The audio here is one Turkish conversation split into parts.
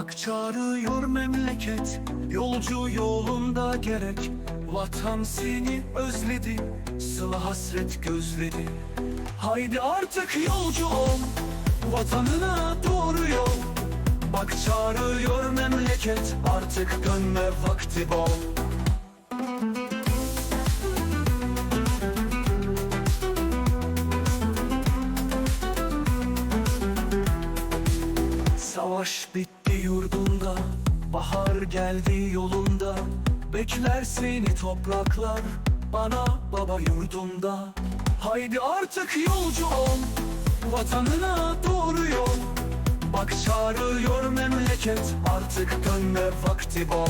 Bak çağırıyor memleket Yolcu yolunda gerek. Vatan seni özledi Sıla hasret gözledi. Haydi artık yolcu ol Vatanına doğru yol. Bak çağırıyor memleket Artık dönme vakti bol yurdunda Bahar geldi yolunda. Bekler seni topraklar. Ana baba yurdunda. Haydi artık yolcu ol. Vatanına doğru yol. Bak çağırıyor memleket. Artık dönme vakti bol.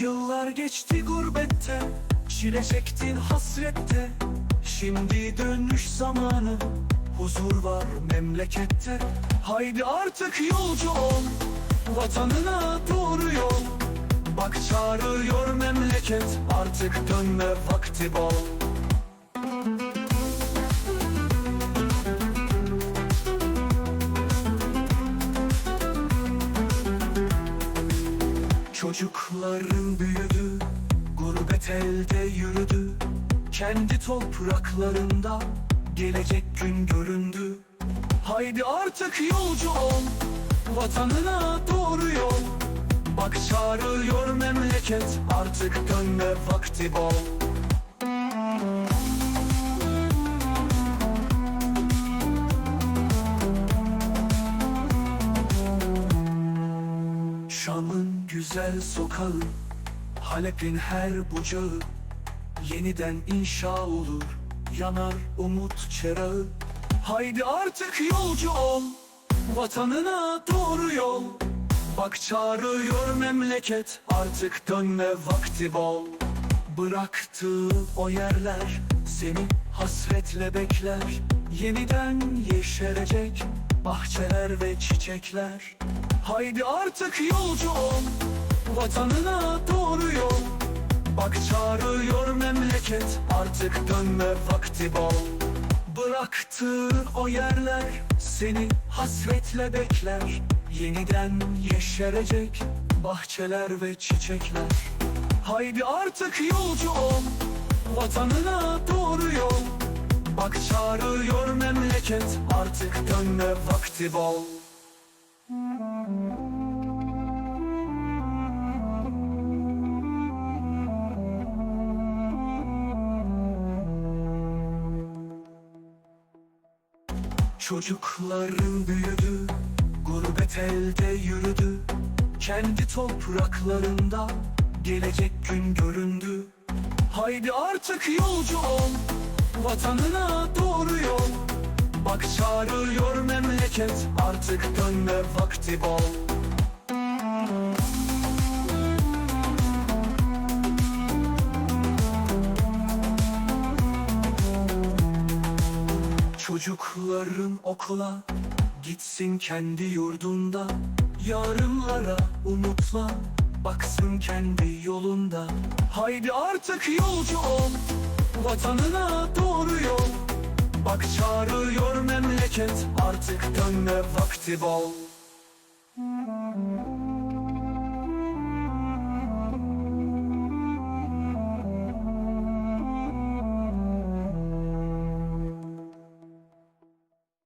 Yıllar geçti gurbette Çile çektin hasrette. Şimdi dönüş zamanı Huzur var memlekette. Haydi artık yolcu ol Vatanına doğru yol. Bak çağırıyor memleket Artık dönme vakti bol. Çocukların büyüdü, gurbet elde yürüdü Kendi topraklarında gelecek gün göründü. Haydi artık yolcu ol, vatanına doğru yol. Bak çağırıyor memleket, artık dönme vakti bol. Şam'ın güzel sokağı Halep'in her bucağı Yeniden inşa olur. Yanar umut çırağı Haydi artık yolcu ol. Vatanına doğru yol. Bak çağırıyor memleket. Artık dönme vakti bol. Bıraktığı o yerler. Seni hasretle bekler. Yeniden yeşerecek Bahçeler ve çiçekler. Haydi artık yolcu ol Vatanına doğru yol. Bak çağırıyor memleket Artık dönme vakti bol. Bıraktığı o yerler Seni hasretle bekler. Yeniden yeşerecek Bahçeler ve çiçekler. Haydi artık yolcu ol Vatanına doğru yol. Bak çağırıyor memleket Artık dönme vakti bol Çocukların büyüdü, gurbet elde yürüdü. Kendi topraklarında gelecek gün göründü. Haydi artık yolcu ol, vatanına doğru yol. Bak çağırıyor memleket, artık dönme vakti bol Çocukların okula Gitsin kendi yurdunda. Yarınlara umutla Baksın kendi yolunda. Haydi artık yolcu ol Vatanına doğru yol. Bak çağırıyor memleket Artık dönme vakti bol